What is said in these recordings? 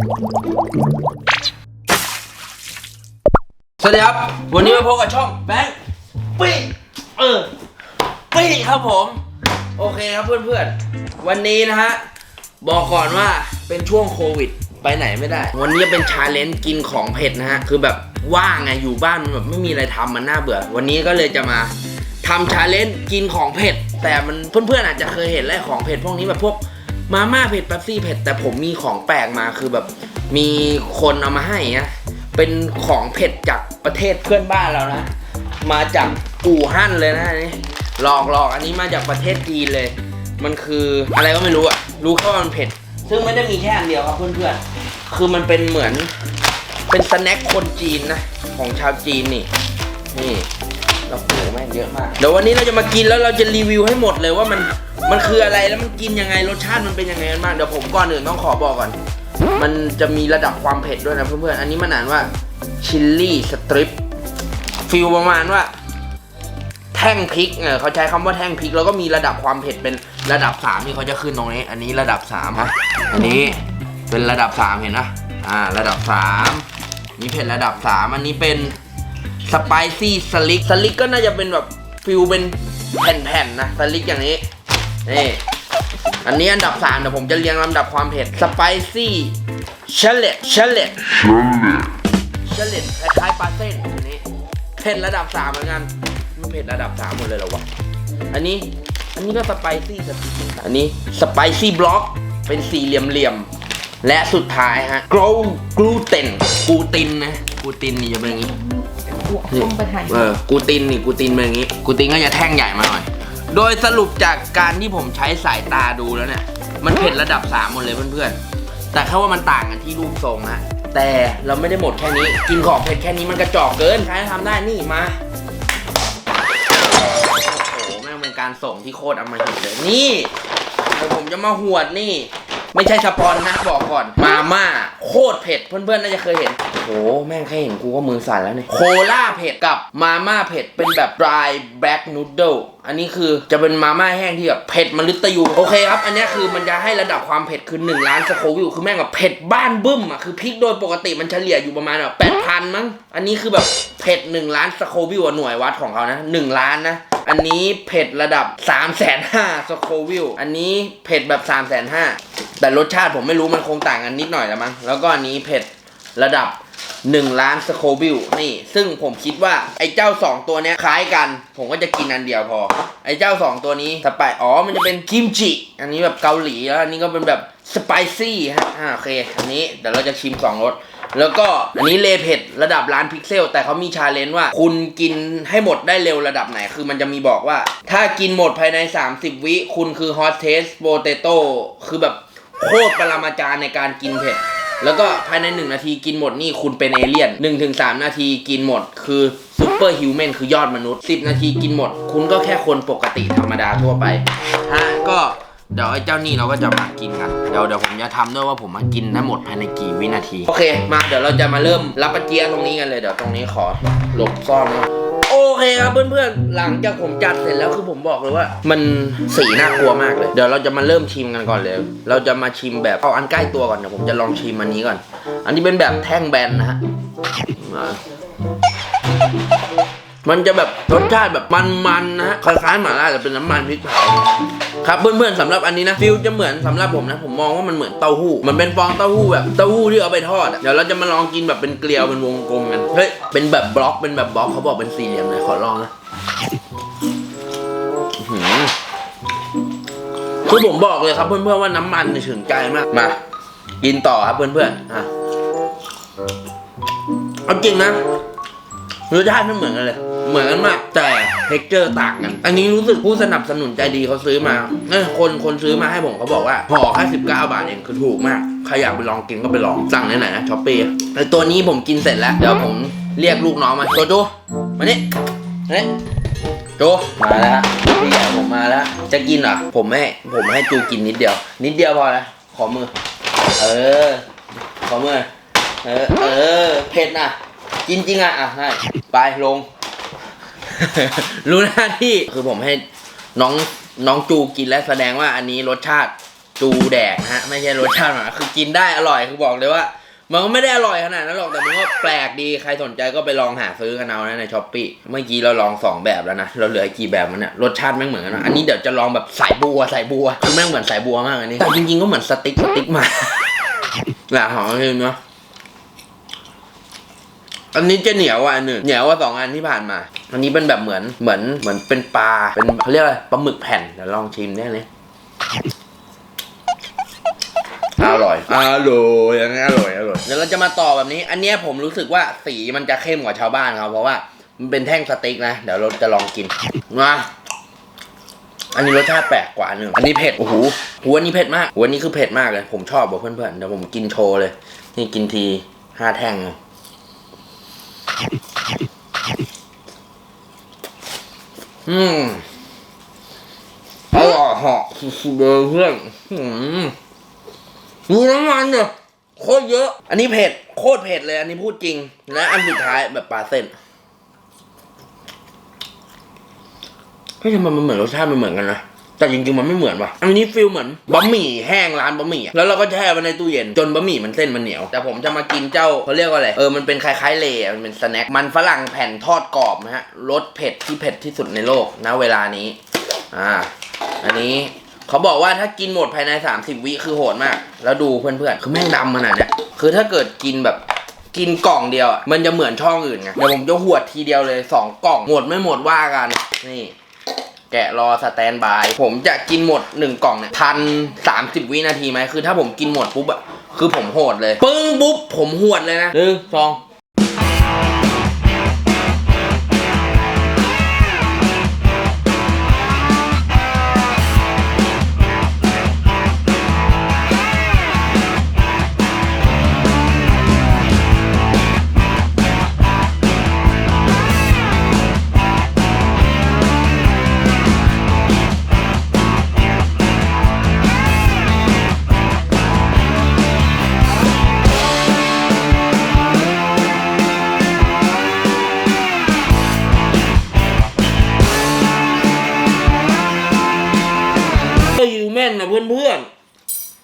สวัสดีครับ วันนี้มาพบกับช่องแบงค์ปี้เออปี้ครับผม โอเคครับเพื่อนๆ วันนี้นะฮะ บอกก่อนว่าเป็นช่วงโควิดไปไหนไม่ได้ วันนี้เป็นชาเลนจ์กินของเผ็ดนะฮะ คือแบบว่างไงอยู่บ้านมันแบบไม่มีอะไรทำมันน่าเบื่อ วันนี้ก็เลยจะมาทำชาเลนจ์กินของเผ็ด แต่มันเพื่อนๆอาจจะเคยเห็นแล้วของเผ็ดพวกนี้แบบพวก มาม่าเผ็ดแป๊บซี่เผ็ดแต่ผมมีของแปลกมาคือแบบมีคนเอามาให้นะเป็นของเผ็ดจากประเทศเพื่อนบ้านเรานะ มาจากอู่ฮั่นเลยนะนนี้หลอกหลอกอันนี้มาจากประเทศจีนเลย มันคืออะไรก็ไม่รู้อะรู้แค่ว่ามันเผ็ด ซึ่งไม่ได้มีแค่อันเดียวครับเพื่อนๆคือมันเป็นเหมือนเป็นสแน็คคนจีนนะของชาวจีนนี่นี่เราโหแม่งเยอะมากเดี๋ยววันนี้เราจะมากินแล้วเราจะรีวิวให้หมดเลยว่ามัน มันคืออะไรแล้วมันกินยังไงรสชาติมันเป็นยังไงกันบ้างเดี๋ยวผมก่อนอื่นต้องขอบอกก่อน มันจะมีระดับความเผ็ดด้วยนะเพื่อนๆอันนี้มันอ่านว่าชิลลี่สตริปฟิลประมาณว่า แท่งพริกเออเขาใช้คำว่าแท่งพริก แล้วก็มีระดับความเผ็ดเป็นระดับสามนี่เขาจะขึ้นตรงนี้ อันนี้ระดับสามฮะอันนี้เป็นระดับสามเห็นนะอ่าระดับสามนี่เผ็ดระดับสามอันนี้เป็นสไปซี่สลิกสลิกก็น่าจะเป็นแบบฟิลเป็นแผ่นๆนะสลิกอย่างนี้ นี่อันนี้อันดับสามเดี๋ยวผมจะเรียงลำดับความเผ็ดสไปซี่เชลเลตเชลเลตเชลเลตคล้ายๆปลาเส้นอันนี้เผ็ดระดับสามเหมือนกันมันเผ็ดระดับสามหมดเลยเหรอวะอันนี้อันนี้ก็สไปซี่สติอันนี้สไปซี่บล็อกเป็นสี่เหลี่ยมๆและสุดท้ายฮะกรูกลูเตนกูตินนะกูตินนี่จะเป็นอย่างนี้หัวส้มไปถ่ายเออกูตินนี่กูตินเป็นอย่างนี้กูตินก็จะแท่งใหญ่มาหน่อย โดยสรุปจากการที่ผมใช้สายตาดูแล้วเนี่ย มันเผ็ดระดับ 3 หมดเลยเพื่อนๆ แต่แค่ว่ามันต่างกันที่รูปทรงนะแต่เราไม่ได้หมดแค่นี้ กินของเผ็ดแค่นี้มันกระจอกเกิน ใครทำได้นี่มา โอ้โห แม่งเป็นการส่งที่โคตรอมหิตเลย นี่เดี๋ยวผมจะมาหวดนี่ ไม่ใช่สปอนนะบอกก่อน มาม่าโคตรเผ็ดเพื่อนๆน่าจะเคยเห็นโอ้โหแม่งแค่เห็นกูก็มือสั่นแล้วเนี่ยโคล่าเผ็ดกับมาม่าเผ็ดเป็นแบบ dry black noodle อันนี้คือจะเป็นมาม่าแห้งที่แบบเผ็ดมฤตยูโอเคครับ อันนี้คือมันจะให้ระดับความเผ็ดคือ1ล้านสโควิลคือแม่งแบบเผ็ดบ้านบึ้มอะคือพริกโดยปกติมันเฉลี่ยอยู่ประมาณแบบแปดพันมั้งอันนี้คือแบบเผ็ด1ล้านสโควิลหน่วยวัดของเขานะ1ล้านนะ อันนี้เผ็ดระดับ3ามแสนห้าสโควิลอันนี้เผ็ดแบบ3ามแสนห้าแต่รสชาติผมไม่รู้มันคงต่างกันนิดหน่อยละมั้งแล้วก็อันนี้เผ็ดระดับ1ล้านสโควิลนี่ซึ่งผมคิดว่าไอ้เจ้า 2 ตัวเนี้ยคล้ายกัน ผมก็จะกินอันเดียวพอ ไอ้เจ้า 2 ตัวนี้สไปอ๋อมันจะเป็นกิมจิอันนี้แบบเกาหลีแล้วอันนี้ก็เป็นแบบสไปซี่ฮะอ่าโอเค อันนี้เดี๋ยวเราจะชิม2รส แล้วก็อันนี้เลเผ็ดระดับล้านพิกเซล แต่เขามีชาเลนจ์ว่า คุณกินให้หมดได้เร็วระดับไหน คือมันจะมีบอกว่า ถ้ากินหมดภายใน 30 วิคุณคือฮอตเทสโปเตโต้คือแบบโคตรปรมาจารย์ในการกินเผ็ดแล้วก็ภายใน 1 นาทีกินหมดนี่คุณเป็นเอเลี่ยน 1-3 นาทีกินหมด คือซูเปอร์ฮิวแมนคือยอดมนุษย์ 10 นาทีกินหมด คุณก็แค่คนปกติธรรมดาทั่วไปฮะก็ เดี๋ยวไอ้เจ้านี่เราก็จะมากินกัน เดี๋ยวเดี๋ยวผมจะทำด้วยว่าผมมากินได้หมดภายในกี่วินาที โอเค มาเดี๋ยวเราจะมาเริ่มรับประเจียตรงนี้กันเลยเดี๋ยวตรงนี้ขอหลบซ่อนนะโอเคครับเพื่อนๆ หลังจากผมจัดเสร็จแล้วคือผมบอกเลยว่า มันสีน่ากลัวมากเลย เดี๋ยวเราจะมาเริ่มชิมกันก่อนเลย เราจะมาชิมแบบเอาอันใกล้ตัวก่อนเดี๋ยวผมจะลองชิมอันนี้ก่อน อันนี้เป็นแบบแท่งแบนนะฮะ มันจะแบบรสชาติแบบมันๆนะฮะคล้ายๆหม่าล่าแต่เป็นน้ำมันพริกเผาครับเพื่อนๆสำหรับอันนี้นะฟิลจะเหมือนสำหรับผมนะ ผมมองว่ามันเหมือนเต้าหู้มันเป็นฟองเต้าหู้แบบเต้าหู้ที่เอาไปทอดอะเดี๋ยวเราจะมาลองกินแบบเป็นเกลียวเป็นวงกลมกันเฮ้ยเป็นแบบบล็อกเป็นแบบบล็อกเขาบอกเป็นสี่เหลี่ยมเลยขอลองนะคือผมบอกเลยครับเพื่อนๆว่าน้ำมันเนี่ยถึงใจมากมากินต่อครับเพื่อนๆอะเอาจริงนะรสชาติไม่เหมือนกันเลย เหมือนกันมากแต่เท็กเจอร์ต่างกัน อันนี้รู้สึกผู้สนับสนุนใจดีเขาซื้อมาเออคนคนซื้อมาให้ผมเขาบอกว่าห่อแค่สิบเก้าบาทเองคือถูกมากใครอยากไปลองกินก็ไปลองสั่งไหนๆนะช้อปปี้ไอตัวนี้ผมกินเสร็จแล้วเดี๋ยวผมเรียกลูกน้องมาโจโจมานี่มานี่โจมาแล้วพี่ใหญ่ผมมาแล้ว จะกินเหรอผมให้ผมให้จูกินนิดเดียว นิดเดียวพอแล้วขอมือ เออ ขอมือ เออ เออเผ็ดนะกินจริงอะอะให้ไปลง รู้หน้าที่คือผมให้น้องน้องจูกินและแสดงว่าอันนี้รสชาติจูแดกนะฮะไม่ใช่รสชาติหมาคือกินได้อร่อยคือบอกเลยว่า มันก็ไม่ได้อร่อยขนาดนั้นหรอกแต่มันก็แปลกดีใครสนใจก็ไปลองหาซื้อกันเอานะในช้อปปี้เมื่อกี้เราลองสองแบบแล้วนะเราเหลือกี่แบบมันเนี่ยรสชาติแม่งเหมือนกันนะอันนี้เดี๋ยวจะลองแบบสายบัวสายบัวคือแม่งเหมือนสายบัวมากอันนี้แต่จริงๆก็เหมือนสติ๊กสติ๊กมาหลาหอมจริงเนาะอันนี้จะเหนียวกว่าอันหนึ่งเหนียวกว่าสองอันที่ผ่านมา อันนี้เป็นแบบเหมือนเหมือนเหมือนเป็นปลาเป็นเขาเรียกอะไรปลาหมึกแผ่นเดี๋ยวลองชิมได้เลยอร่อยอร่อยอันนี้อร่อยอร่อยเดี๋ยวเราจะมาต่อแบบนี้ อันเนี้ยผมรู้สึกว่าสีมันจะเข้มกว่าชาวบ้านเขาเพราะว่ามันเป็นแท่งสติ๊กนะเดี๋ยวเราจะลองกินมาอันนี้รสชาติแปลกกว่าอันหนึ่งอันนี้เผ็ดโอ้โหหัวอันนี้เผ็ดมากหัวอันนี้คือเผ็ดมากเลย ผมชอบบอกเพื่อนๆเดี๋ยวผมกินโชว์เลย นี่กินทีห้าแท่งเลย อืมอร่อยเหาะเบอร์เพื่อนอืมน้ำมันเนี่ยโคตรเยอะ อันนี้เผ็ด โคตรเผ็ดเลย อันนี้พูดจริง และอันสุดท้ายแบบปลาเส้นเฮ้ยทำไมมันเหมือนรสชาติมันเหมือนกันนะ แต่จริงๆมันไม่เหมือนว่ะ อันนี้ฟิลเหมือนบะหมี่แห้งร้านบะหมี่อะแล้วเราก็แช่ไว้ในตู้เย็นจนบะหมี่มันเส้นมันเหนียว แต่ผมจะมากินเจ้าเขาเรียกว่าอะไร เออ มันเป็นคล้ายๆเละมันเป็นสแน็ค มันฝรั่งแผ่นทอดกรอบนะฮะ รสเผ็ดที่เผ็ดที่สุดในโลกณเวลานี้ อ่า อันนี้เขาบอกว่าถ้ากินหมดภายใน 30 วิคือโหดมาก แล้วดูเพื่อนๆ คือแม่งดำขนาดเนี้ย คือถ้าเกิดกินแบบกินกล่องเดียวอะมันจะเหมือนช่องอื่นไง เดี๋ยวผมจะหวดทีเดียวเลยสองกล่องหมดไม่หมดว่ากัน นี่ แกะรอสแตนบาย ผมจะกินหมดหนึ่งกล่องเนี่ยทันสามสิบวินาทีไหมคือถ้าผมกินหมดปุ๊บอะคือผมโหดเลย ปึ้งปุ๊บผมหวดเลยนะหนึ่งสอง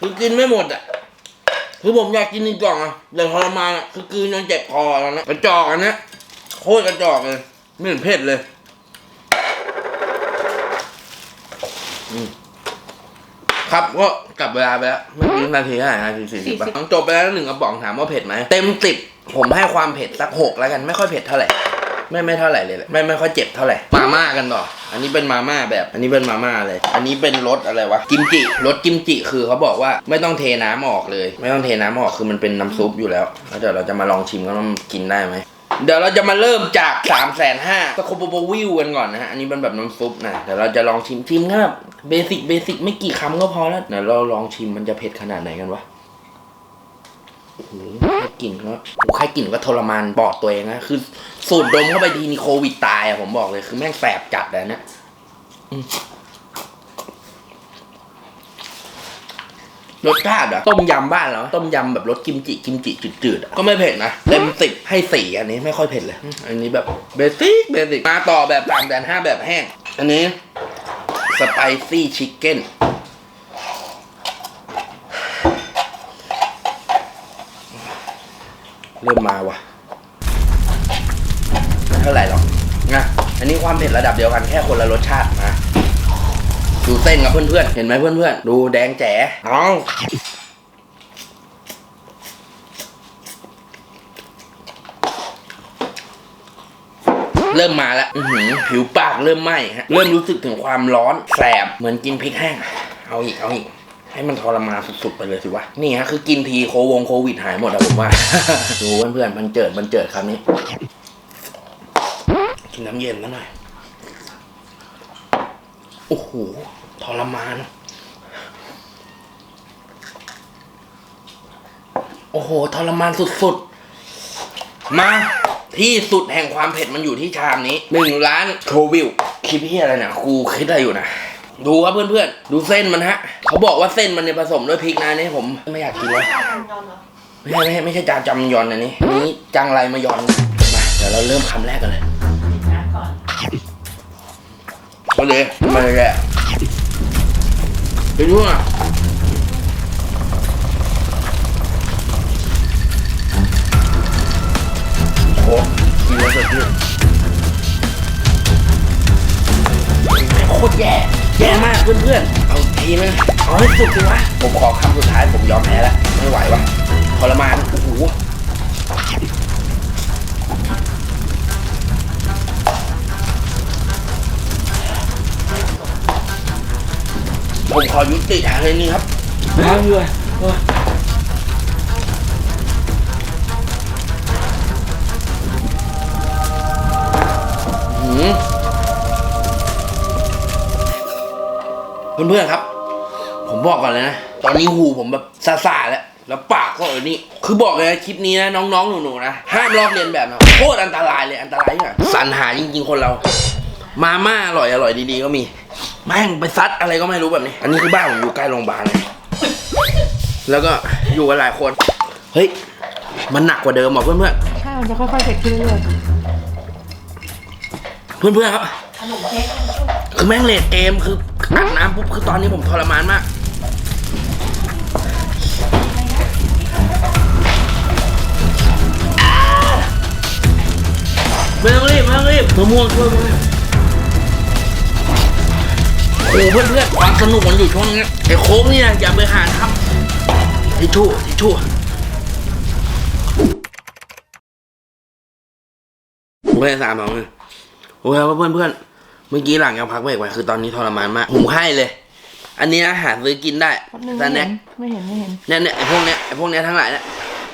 คือกินไม่หมดอะคือผมอยากกินอีกกล่องอะแต่ทรมานอะคือกลืนจนเจ็บคอแล้วนะกระจอกอันเนี้ยโคตรกระจอกเลย ไม่เห็นเผ็ดเลยอืมครับก็กลับเวลาไปแล้วเมื่อกี้นาทีเท่าไหร่นาทีสี่สิบต้องจบไปแล้วหนึ่งกระป๋องถามว่าเผ็ดไหม เต็มสิบผมให้ความเผ็ดสักหกแล้วกัน ไม่ค่อยเผ็ดเท่าไหร่ ไม่ไม่เท่าไหร่เลยแหละไม่ไม่ค่อยเจ็บเท่าไหร่มาม่ากันต่ออันนี้เป็นมาม่าแบบ อันนี้เป็นมาม่าเลย อันนี้เป็นรสอะไรวะกิมจิรสกิมจิคือเขาบอกว่าไม่ต้องเทน้ำออกเลย ไม่ต้องเทน้ำออกคือมันเป็นน้ำซุปอยู่แล้วแล้วเดี๋ยวเราจะมาลองชิมกันว่ามันกินได้ไหมเดี๋ยวเราจะมาเริ่มจาก3ามแสนห้าสโคปโบวิวกันก่อนนะฮะ อันนี้เป็นแบบน้ำซุปนะ เดี๋ยวเราจะลองชิมชิมค่แบเบสิกเบสิกไม่กี่คำก็พอแล้ว เดี๋ยวเราลองชิมมันจะเผ็ดขนาดไหนกันวะ กลิ่นก็โอ้โหแค่กลิ่นก็ทรมานปอดตัวเองนะคือสูดดมเข้าไปทีนี่โควิดตายอะผมบอกเลยคือแม่งแสบจัดเลยเนี่ยรสชาติอะต้มยำบ้านเราต้มยำแบบรสกิมจิกิมจิจืดๆก็ไม่เผ็ดนะเต็มสิบให้สี่อันนี้ไม่ค่อยเผ็ดเลย อันนี้แบบเบสิกเบสิกมาต่อแบบสามแสนห้าแบบแห้ง อันนี้สไปซี่ชิคเก้น ริ่มมาว่ะไม่เท่าไหร่หรอกนะอันนี้ความเผ็ดระดับเดียวกันแค่คนละรสชาติมาดูเส้นกับเพื่อนๆ เห็นไหมเพื่อนๆ ดูแดงแจ๋อาเริ่มมาแล้วหือผิวปากเริ่มไหม้ฮะ เริ่มรู้สึกถึงความร้อนแสบเหมือนกินพริกแห้ง เอาอีก เอาอีก ให้มันทรมานสุดๆไปเลยสิวะ นี่ฮะคือกินทีโควงโควิดหายหมดอะผมว่า ดูเพื่อนๆมันเจิดมันเจิดคำนี้ กินน้ำเย็นแล้วหน่อย โอ้โหทรมาน โอ้โหทรมานสุดๆ มาที่สุดแห่งความเผ็ดมันอยู่ที่ชามนี้หนึ่งล้านโควิวคิดพี่อะไรเนี่ยครูคิดอะไรอยู่นะ ดูครับเพื่อนๆ ดูเส้นมันฮะ เขาบอกว่าเส้นมันเนี่ยผสมด้วยพริกนะนี่ผมไม่อยากกินแล้ว ไม่ใช่ไม่ใช่ไม่ใช่จานจำยอนอันนี้นี้จังไรมายอนมาเดี๋ยวเราเริ่มคำแรกกันเลยมาเลยมาเลยแกลไปดูอะโอ้กินแล้วสดชื่นโคตรแย่ แย่มากเพื่อนๆ เอาทีนะเอาให้สุดสิวะ ผมขอคำสุดท้ายผมยอมแพ้แล้ว ไม่ไหววะทรมานโอ้โหผมขอยุติทางเลยนี่ครับน้ำเลยโอ้ยหืม เพื่อนๆครับ ผมบอกก่อนเลยนะ ตอนนี้หูผมแบบซาๆแล้ว แล้วปากก็เออนี่ คือบอกเลยนะคลิปนี้นะน้องๆหนูๆนะ ห้ามลอกเลียนแบบนะโคตรอันตรายเลยอันตรายเนี่ยสรรหาจริงๆคนเรา มาม่าอร่อยอร่อยดีๆก็มี แม่งไปซัดอะไรก็ไม่รู้แบบนี้ อันนี้คือบ้านผมอยู่ใกล้โรงพยาบาลเลยแล้วก็อยู่กันหลายคน เฮ้ย มันหนักกว่าเดิมอะเพื่อนใช่มันจะค่อยๆเผ็ดขึ้นเรื่อยๆ เพื่อนๆครับๆขนมเค้กคือแม่งเลดเกมคือ อัดน้ำปุ๊บคือตอนนี้ผมทรมานมากไม่องรีบไม่องรีบมะม่วงช่วยมากโอ้โหเพื่อนเพื่อนๆความสนุกมันอยู่ช่วงนี้ไอ้โค้งเนี่ยอย่าไปหาทำทิชชู่ทิชชู่โอเคสามสองหนึ่งโอเคครับเพื่อนเพื่อนๆ เมื่อกี้หลังยังพักเบรกไว้คือตอนนี้ทรมานมากผมให้เลย อันนี้นะหาซื้อกินได้แป๊บนึงสไม่แน็เห็คนไม่เห็นไม่เห็นเนี่ยเนี่ยไอ้พวกเนี้ยไอ้พวกเนี้ยทั้งหลายเนี่ย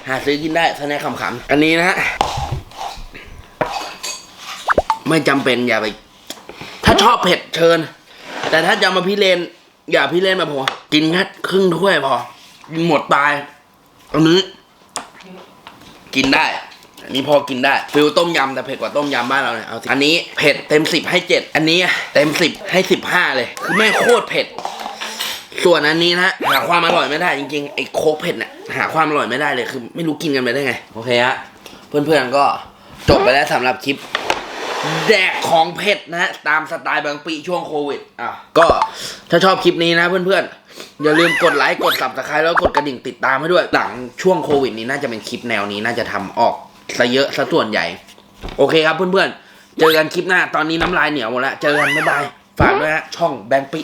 หาซื้อกินได้สแน็คขำๆอันนี้นะฮะไม่จำเป็นอย่าไป ถ้าชอบเผ็ดเชิญ แต่ถ้าจะมาพิเรนอย่าพิเรนแบบผมกินแค่ครึ่งถ้วยพอกินหมดตายอันนี้กินได้ อันนี้พอกินได้ฟิลต้มยำแต่เผ็ดกว่าต้มยำบ้านเราเนี่ยเอาสิอันนี้เผ็ดเต็มสิบให้เจ็ดอันนี้เต็มสิบให้สิบห้าเลยคือไม่โคตรเผ็ดส่วนอันนี้นะหาความอร่อยไม่ได้จริงๆไอ้โค้กเผ็ดเนี่ยหาความอร่อยไม่ได้เลยคือ ไม่รู้กินกันไปได้ไงโอเคฮะเพื่อนๆก็จบไปแล้วสำหรับคลิป แดกของเผ็ดนะฮะตามสไตล์บางปีช่วงโควิดอะก็ถ้าชอบคลิปนี้นะเพื่อนๆ อย่าลืมกดไลค์กด subscribe แล้วกดกระดิ่งติดตามให้ด้วยหลังช่วงโควิดนี้น่าจะเป็นคลิปแนวนี้น่าจะทำออก ซะเยอะซะส่วนใหญ่ โอเคครับเพื่อนๆ เจอกันคลิปหน้าตอนนี้น้ำลายเหนียวหมดแล้ว เจอกันบ๊ายบาย ฝากด้วยฮะช่องแบงค์ปิ